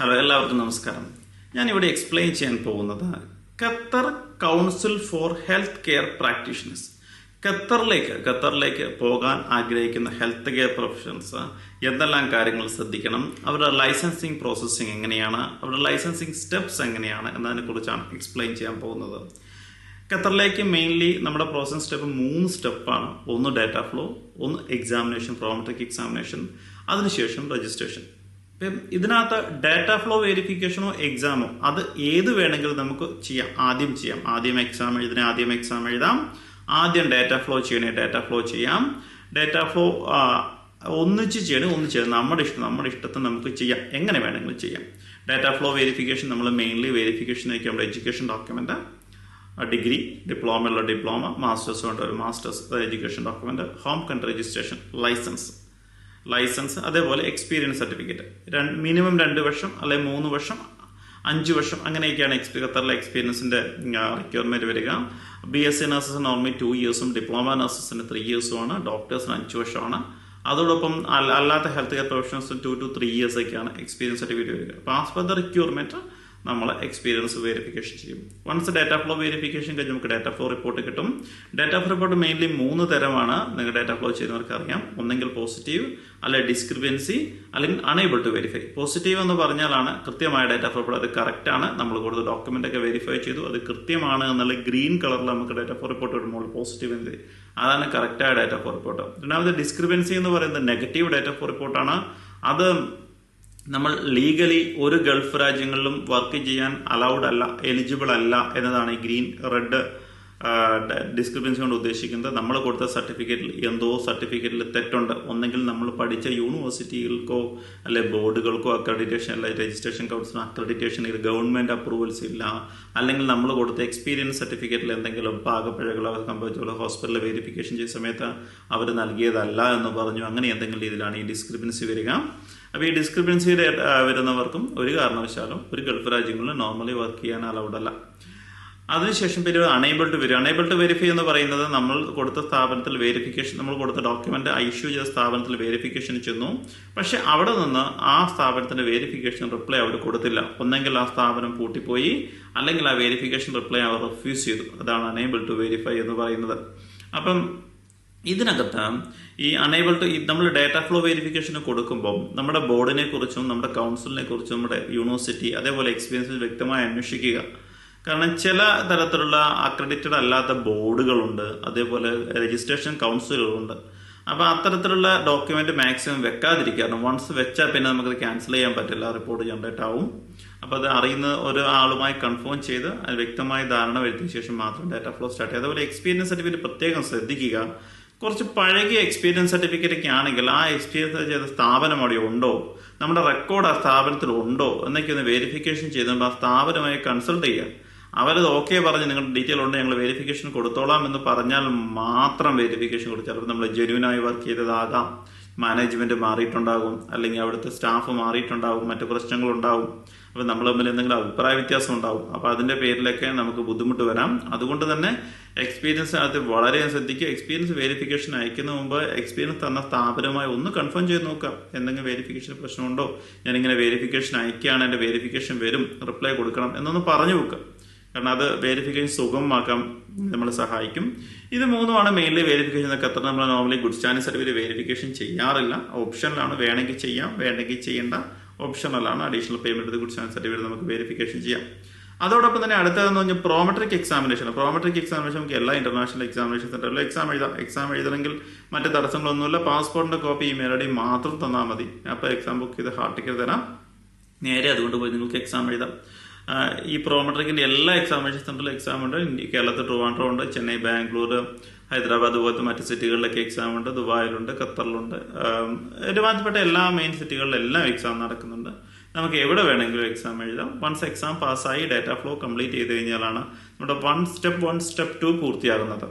Hello എല്ലാവർക്കും നമസ്കാരം. ഞാൻ ഇവിടെ എക്സ്പ്ലെയിൻ ചെയ്യാൻ പോകുന്നത് Qatar council for health care practitioners ഖത്തറിലേക്ക് ഖത്തറിലേക്ക് പോകാൻ ആഗ്രഹിക്കുന്ന ഹെൽത്ത് കെയർ പ്രൊഫഷൻസ് എന്തെല്ലാം കാര്യങ്ങൾ ശ്രദ്ധിക്കണം അവരുടെ ലൈസൻസിങ് പ്രോസസ്സിങ് എങ്ങനെയാണ് അവരുടെ ലൈസൻസിങ് സ്റ്റെപ്സ് എങ്ങനെയാണ് എന്നതിനെ കുറിച്ചാണ് എക്സ്പ്ലെയിൻ ചെയ്യാൻ പോകുന്നത്. ഖത്തറിലേക്ക് മെയിൻലി നമ്മുടെ പ്രോസസ് സ്റ്റെപ്പ് മൂന്ന് സ്റ്റെപ്പാണ് ഒന്ന് ഡാറ്റ ഫ്ലോ ഒന്ന് എക്സാമിനേഷൻ പ്രോമെട്രിക് എക്സാമിനേഷൻ അതിനുശേഷം രജിസ്ട്രേഷൻ ഇപ്പം ഇതിനകത്ത് ഡാറ്റ ഫ്ലോ വെരിഫിക്കേഷനോ എക്സാമോ അത് ഏത് വേണമെങ്കിലും നമുക്ക് ചെയ്യാം. ആദ്യം ചെയ്യാം. ആദ്യം എക്സാം എഴുതിനെ ആദ്യം എക്സാം എഴുതാം. ആദ്യം ഡാറ്റ ഫ്ലോ ചെയ്യണേ ഡാറ്റ ഫ്ലോ ചെയ്യാം. ഡാറ്റ ഫ്ലോ ഒന്നിച്ച് ചെയ്യണേ ഒന്നിച്ച് ചെയ്യണം. നമ്മുടെ ഇഷ്ടം നമ്മുടെ ഇഷ്ടത്തിന് നമുക്ക് ചെയ്യാം. എങ്ങനെ വേണമെങ്കിലും ചെയ്യാം. ഡാറ്റ ഫ്ലോ വെരിഫിക്കേഷൻ നമ്മൾ മെയിൻലി വെരിഫിക്കേഷൻ ആയിരിക്കും നമ്മുടെ എഡ്യൂക്കേഷൻ ഡോക്യുമെന്റ് ഡിഗ്രി ഡിപ്ലോമ ഉള്ള ഡിപ്ലോമ മാസ്റ്റേഴ്സ് ഒരു masters education document home country registration license license അതേപോലെ എക്സ്പീരിയൻസ് സർട്ടിഫിക്കറ്റ് രണ്ട് മിനിമം രണ്ട് വർഷം അല്ലെങ്കിൽ മൂന്ന് വർഷം അഞ്ച് വർഷം അങ്ങനെയൊക്കെയാണ് എക്സ്പീ ഖത്തറിലെ എക്സ്പീരിയൻസിന്റെ റിക്വയർമെന്റ് വരിക. ബി എസ് സി നഴ്സസിന് നോർമലി ടു ഇയേഴ്സും ഡിപ്ലോമ നഴ്സസിന് ത്രീ ഇയേഴ്സുമാണ് ഡോക്ടേഴ്സിന് അഞ്ച് വർഷമാണ് അതോടൊപ്പം അല്ലാത്ത health care professionals two two three years ഒക്കെയാണ് എക്സ്പീരിയൻസ് സർട്ടിഫിക്കറ്റ് വരിക. അപ്പോൾ ആസ് പെർ ദ റിക്വയർമെന്റ് നമ്മൾ എക്സ്പീരിയൻസ് വെരിഫിക്കേഷൻ ചെയ്യും. വൺസ് ഡാറ്റ ഫ്ലോ വെരിഫിക്കേഷൻ കഴിഞ്ഞ് നമുക്ക് ഡാറ്റ ഫ്ലോ റിപ്പോർട്ട് കിട്ടും. ഡാറ്റ ഫ്ലോ റിപ്പോർട്ട് മെയിൻലി മൂന്ന് തരമാണ്. നിങ്ങൾ ഡാറ്റ ഫ്ലോ ചെയ്യുന്നവർക്ക് അറിയാം. ഒന്നെങ്കിൽ പോസിറ്റീവ് അല്ലെങ്കിൽ ഡിസ്ക്രിപ്പൻസി അല്ലെങ്കിൽ അണേബിൾ ടു വെരിഫൈ പോസിറ്റീവ് എന്ന് പറഞ്ഞാലാണ് കൃത്യമായ ഡാറ്റ ഫ്ലോ റിപ്പോർട്ട് അത് കറക്റ്റ് ആണ്. നമ്മൾ കൊടുത്ത ഡോക്യുമെന്റ് ഒക്കെ വെരിഫൈ ചെയ്തു. അത് കൃത്യമാണ് എന്നുള്ള ഗ്രീൻ കളറിൽ നമുക്ക് ഡാറ്റ ഫ്ലോ റിപ്പോർട്ട് വരുമ്പോൾ പോസിറ്റീവ് എന്ത്? അതാണ് കറക്റ്റായ ഡാറ്റ ഫ്ലോ റിപ്പോർട്ട് രണ്ടാമത് ഡിസ്ക്രിപ്പൻസി എന്ന് പറയുന്നത് നെഗറ്റീവ് ഡാറ്റ ഫ്ലോ റിപ്പോർട്ടാണ് അത് നമ്മൾ ലീഗലി ഒരു ഗൾഫ് രാജ്യങ്ങളിലും വർക്ക് ചെയ്യാൻ അലൗഡ് അല്ല എലിജിബിൾ അല്ല എന്നതാണ് ഗ്രീൻ റെഡ് ഡിസ്ക്രിപ്പൻസി കൊണ്ട് ഉദ്ദേശിക്കുന്നത് നമ്മൾ കൊടുത്ത സർട്ടിഫിക്കറ്റിൽ എന്തോ സർട്ടിഫിക്കറ്റിൽ തെറ്റുണ്ട്. ഒന്നെങ്കിൽ നമ്മൾ പഠിച്ച യൂണിവേഴ്സിറ്റികൾക്കോ അല്ലെ ബോർഡുകൾക്കോ അക്രഡിറ്റേഷൻ അല്ലെ രജിസ്ട്രേഷൻ കൗൺസിൽ അക്രഡിറ്റേഷൻ ഇത് ഗവൺമെന്റ് അപ്രൂവൽസ് ഇല്ല. അല്ലെങ്കിൽ നമ്മൾ കൊടുത്ത എക്സ്പീരിയൻസ് സർട്ടിഫിക്കറ്റിൽ എന്തെങ്കിലും പാകപ്പിഴകളോ സംഭവിച്ചോളോ ഹോസ്പിറ്റലിൽ വെരിഫിക്കേഷൻ ചെയ്ത സമയത്ത് അവർ നൽകിയതല്ല എന്ന് പറഞ്ഞു. അങ്ങനെ എന്തെങ്കിലും രീതിയിലാണ് ഈ ഡിസ്ക്രിപ്പൻസി വരിക. അപ്പോൾ ഈ ഡിസ്ക്രിപ്പൻസിയുടെ വരുന്നവർക്കും ഒരു കാരണവശാലും ഒരു ഗൾഫ് രാജ്യങ്ങളിൽ നോർമലി വർക്ക് ചെയ്യാൻ അലൗഡ് അല്ല. അതിനുശേഷം പിന്നെ enable to very enable to verify എന്ന് പറയുന്നത് നമ്മൾ കൊടുത്ത സ്ഥാപനത്തിൽ വെരിഫിക്കേഷൻ നമ്മൾ കൊടുത്ത ഡോക്യുമെന്റ് ഐഷ്യൂ ചെയ്ത സ്ഥാപനത്തിൽ വെരിഫിക്കേഷൻ ചെന്നു. പക്ഷെ അവിടെ നിന്ന് ആ സ്ഥാപനത്തിന്റെ വെരിഫിക്കേഷൻ റിപ്ലൈ അവർ കൊടുത്തില്ല. ഒന്നെങ്കിൽ ആ സ്ഥാപനം പൂട്ടിപ്പോയി അല്ലെങ്കിൽ ആ വെരിഫിക്കേഷൻ റിപ്ലൈ അവർ റിഫ്യൂസ് ചെയ്തു. അതാണ് അണേബിൾ ടു വെരിഫൈ എന്ന് പറയുന്നത്. അപ്പം ഇതിനകത്ത് ഈ അണേബിൾ ടു നമ്മൾ ഡേറ്റ ഫ്ലോ വെരിഫിക്കേഷന് കൊടുക്കുമ്പോൾ നമ്മുടെ ബോർഡിനെ കുറിച്ചും നമ്മുടെ കൗൺസിലിനെ കുറിച്ചും നമ്മുടെ യൂണിവേഴ്സിറ്റി അതേപോലെ എക്സ്പീരിയൻസിൽ വ്യക്തമായി അന്വേഷിക്കുക. കാരണം ചില തരത്തിലുള്ള അക്രഡിറ്റഡ് അല്ലാത്ത ബോർഡുകളുണ്ട്. അതേപോലെ രജിസ്ട്രേഷൻ കൗൺസിലുകളുണ്ട് അപ്പോൾ അത്തരത്തിലുള്ള ഡോക്യുമെന്റ് മാക്സിമം വെക്കാതിരിക്കുക. വൺസ് വെച്ചാൽ പിന്നെ നമുക്കത് ക്യാൻസൽ ചെയ്യാൻ പറ്റില്ല. റിപ്പോർട്ട് ജനറേറ്റ് ആവും. അപ്പോൾ അത് അറിയുന്ന ഒരാളുമായി കൺഫേം ചെയ്ത് അത് വ്യക്തമായ ധാരണ വരുത്തിയ ശേഷം മാത്രം ഡാറ്റ ഫ്ലോ സ്റ്റാർട്ട് ചെയ്യുക. അതുപോലെ എക്സ്പീരിയൻസ് സർട്ടിഫിക്കറ്റ് പ്രത്യേകം ശ്രദ്ധിക്കുക. കുറച്ച് പഴകിയ എക്സ്പീരിയൻസ് സർട്ടിഫിക്കറ്റ് ഒക്കെ ആണെങ്കിൽ ആ എക്സ്പീരിയൻസ് ചെയ്ത സ്ഥാപനം അവിടെ ഉണ്ടോ? നമ്മുടെ റെക്കോർഡ് ആ സ്ഥാപനത്തിൽ ഉണ്ടോ? എന്നൊക്കെ ഒന്ന് വെരിഫിക്കേഷൻ ചെയ്ത് ആ സ്ഥാപനമായി കൺസൾട്ട് ചെയ്യുക. അവരത് ഓക്കെ പറഞ്ഞ് നിങ്ങളുടെ ഡീറ്റെയിൽ ഉണ്ട് ഞങ്ങൾ വെരിഫിക്കേഷൻ കൊടുത്തോളാം എന്ന് പറഞ്ഞാൽ മാത്രം വെരിഫിക്കേഷൻ കൊടുത്ത് ചിലപ്പോൾ നമ്മൾ ജെന്യൂനായി വർക്ക് ചെയ്തതാകാം. മാനേജ്മെന്റ് മാറിയിട്ടുണ്ടാകും അല്ലെങ്കിൽ അവിടുത്തെ സ്റ്റാഫ് മാറിയിട്ടുണ്ടാകും മറ്റു പ്രശ്നങ്ങളുണ്ടാവും അപ്പോൾ നമ്മൾ തമ്മിൽ എന്തെങ്കിലും അഭിപ്രായ വ്യത്യാസം ഉണ്ടാവും അപ്പോൾ അതിന്റെ പേരിലൊക്കെ നമുക്ക് ബുദ്ധിമുട്ട് വരാം. അതുകൊണ്ട് തന്നെ എക്സ്പീരിയൻസ് അത് വളരെ ശ്രദ്ധിക്കുക. എക്സ്പീരിയൻസ് വെരിഫിക്കേഷൻ അയക്കുന്ന മുമ്പ് എക്സ്പീരിയൻസ് തന്ന സ്ഥാപനമായി ഒന്ന് കൺഫേം ചെയ്ത് നോക്കാം എന്തെങ്കിലും വെരിഫിക്കേഷൻ പ്രശ്നമുണ്ടോ? ഞാനിങ്ങനെ വെരിഫിക്കേഷൻ അയക്കുകയാണ് എന്റെ വെരിഫിക്കേഷൻ വരും റിപ്ലൈ കൊടുക്കണം എന്നൊന്ന് പറഞ്ഞു വെക്കുക കാരണം അത് വെരിഫിക്കേഷൻ സുഗമമാക്കാൻ നമ്മളെ സഹായിക്കും. ഇത് മൂന്നുമാണ് മെയിൻലി വെരിഫിക്കേഷൻ ഖത്തർ നമ്മൾ normally good standing certificate verification ചെയ്യാറില്ല. ഓപ്ഷനിലാണ് വേണമെങ്കിൽ ചെയ്യാം. വേണമെങ്കിൽ ചെയ്യേണ്ട. ഓപ്ഷണലാണ് additional payment good stand certificate നമുക്ക് വെരിഫിക്കേഷൻ ചെയ്യാം. അതോടൊപ്പം തന്നെ അടുത്തതെന്ന് പറഞ്ഞാൽ പ്രോമെട്രിക് എക്സാമിനേഷൻ പ്രോമെട്രിക് എക്സാമിനേഷൻ നമുക്ക് എല്ലാ ഇന്റർനാഷണൽ എക്സാമിനേഷൻ സെന്ററിലും എക്സാം എഴുതാം. എക്സാം എഴുതണമെങ്കിൽ മറ്റ് തടസ്സങ്ങളൊന്നുമില്ല. പാസ്പോർട്ടിന്റെ കോപ്പി ഇമെയിൽ ഐ ഡി മാത്രം തന്നാൽ മതി. അപ്പോൾ എക്സാം ബുക്ക് ചെയ്ത് ടിക്കറ്റ് തരാം. നേരെ അതുകൊണ്ട് പോയി നിങ്ങൾക്ക് എക്സാം എഴുതാം. ഈ പ്രോമെട്രിക്കിന്റെ എല്ലാ എക്സാമിനേഷൻ സെന്ററിലും എക്സാം ഉണ്ട്. കേരളത്തിൽ ട്രിവാൻഡ്രം ഉണ്ട് ചെന്നൈ ബാംഗ്ലൂർ ഹൈദരാബാദ് പോലത്തെ മറ്റ് സിറ്റികളിലൊക്കെ എക്സാം ഉണ്ട്. ദുബായിലുണ്ട് ഖത്തറിലുണ്ട്. ഒരുമാതിരിപ്പെട്ട എല്ലാ മെയിൻ സിറ്റികളിലെല്ലാം എക്സാം നടക്കുന്നുണ്ട്. നമുക്ക് എവിടെ വേണമെങ്കിലും എക്സാം എഴുതാം. വൺസ് എക്സാം പാസ്സായി ഡാറ്റ ഫ്ലോ കംപ്ലീറ്റ് ചെയ്ത് കഴിഞ്ഞാലാണ് നമ്മുടെ one step one step two പൂർത്തിയാകുന്നത്.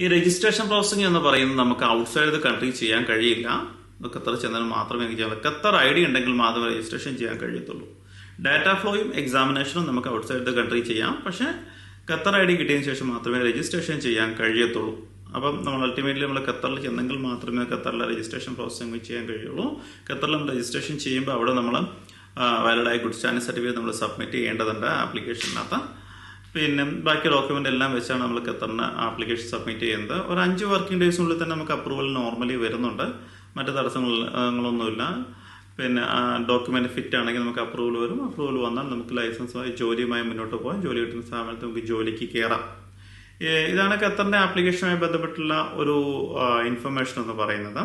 ഈ രജിസ്ട്രേഷൻ പ്രോസസ്സിംഗ് എന്ന് പറയുന്നത് നമുക്ക് ഔട്ട്സൈഡ് ദ കൺട്രി ചെയ്യാൻ കഴിയില്ല. ഖത്തർ ചെന്നാൽ മാത്രമേ എനിക്ക് ചെയ്യാൻ ഖത്തർ ഐ ഡി ഉണ്ടെങ്കിൽ മാത്രമേ രജിസ്ട്രേഷൻ ചെയ്യാൻ കഴിയത്തുള്ളൂ. ഡാറ്റ ഫ്ലോയും എക്സാമിനേഷനും നമുക്ക് ഔട്ട്സൈഡ് ദ കൺട്രി ചെയ്യാം. പക്ഷേ ഖത്തർ ഐ ഡി കിട്ടിയതിന് ശേഷം മാത്രമേ രജിസ്ട്രേഷൻ ചെയ്യാൻ കഴിയത്തുള്ളൂ. അപ്പം നമ്മൾ അൾട്ടിമേറ്റ്ലി നമ്മൾ ഖത്തറിൽ ചെന്നെങ്കിൽ മാത്രമേ ഖത്തറിലെ രജിസ്ട്രേഷൻ പ്രോസസ്സിംഗ് ചെയ്യാൻ കഴിയുള്ളൂ. ഖത്തറിൽ നമ്മൾ രജിസ്ട്രേഷൻ ചെയ്യുമ്പോൾ അവിടെ നമ്മൾ വാലിഡായ ഗുഡ് സ്റ്റാൻഡ് സർട്ടിഫിക്കറ്റ് നമ്മൾ സബ്മിറ്റ് ചെയ്യേണ്ടതുണ്ട് ആപ്ലിക്കേഷനകത്ത് പിന്നെ ബാക്കി ഡോക്യുമെന്റ് എല്ലാം വെച്ചാണ് നമ്മൾ ഖത്തറിന് ആപ്ലിക്കേഷൻ സബ്മിറ്റ് ചെയ്യുന്നത്. ഒരു അഞ്ച് വർക്കിംഗ് ഡേയ്സിനുള്ളിൽ തന്നെ നമുക്ക് അപ്രൂവൽ നോർമലി വരുന്നുണ്ട്. മറ്റു തടസ്സങ്ങളൊന്നുമില്ല പിന്നെ ആ ഡോക്യുമെന്റ് ഫിറ്റ് ആണെങ്കിൽ നമുക്ക് അപ്രൂവൽ വരും. അപ്രൂവൽ വന്നാൽ നമുക്ക് ലൈസൻസുമായി ജോലിയുമായി മുന്നോട്ട് പോകാം. ജോലി കിട്ടുന്ന സ്ഥാപനത്തിൽ നമുക്ക് ജോലിക്ക് കയറാം ഇതാണ് ഖത്തറിന്റെ ആപ്ലിക്കേഷനുമായി ബന്ധപ്പെട്ടുള്ള ഒരു ഇൻഫർമേഷൻ എന്ന് പറയുന്നത്.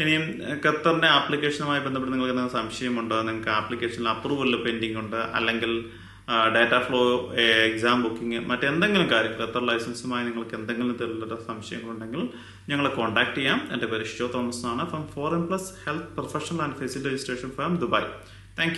ഇനിയും ഖത്തറിന്റെ ആപ്ലിക്കേഷനുമായി ബന്ധപ്പെട്ട് നിങ്ങൾക്ക് എന്തെങ്കിലും സംശയമുണ്ടോ? നിങ്ങൾക്ക് ആപ്ലിക്കേഷനിൽ അപ്രൂവൽ പെൻഡിംഗ് ഉണ്ട്. അല്ലെങ്കിൽ ഡാറ്റ ഫ്ലോ എക്സാം ബുക്കിംഗ് മറ്റെന്തെങ്കിലും കാര്യം ഖത്തർ ലൈസൻസുമായി നിങ്ങൾക്ക് എന്തെങ്കിലും തരത്തിലുള്ള സംശയങ്ങളുണ്ടെങ്കിൽ ഞങ്ങളെ കോൺടാക്ട് ചെയ്യാം. എന്റെ പേര് ഷിജോ തോമസ് ആണ് from foreign plus health professional and facility registration Dubai thank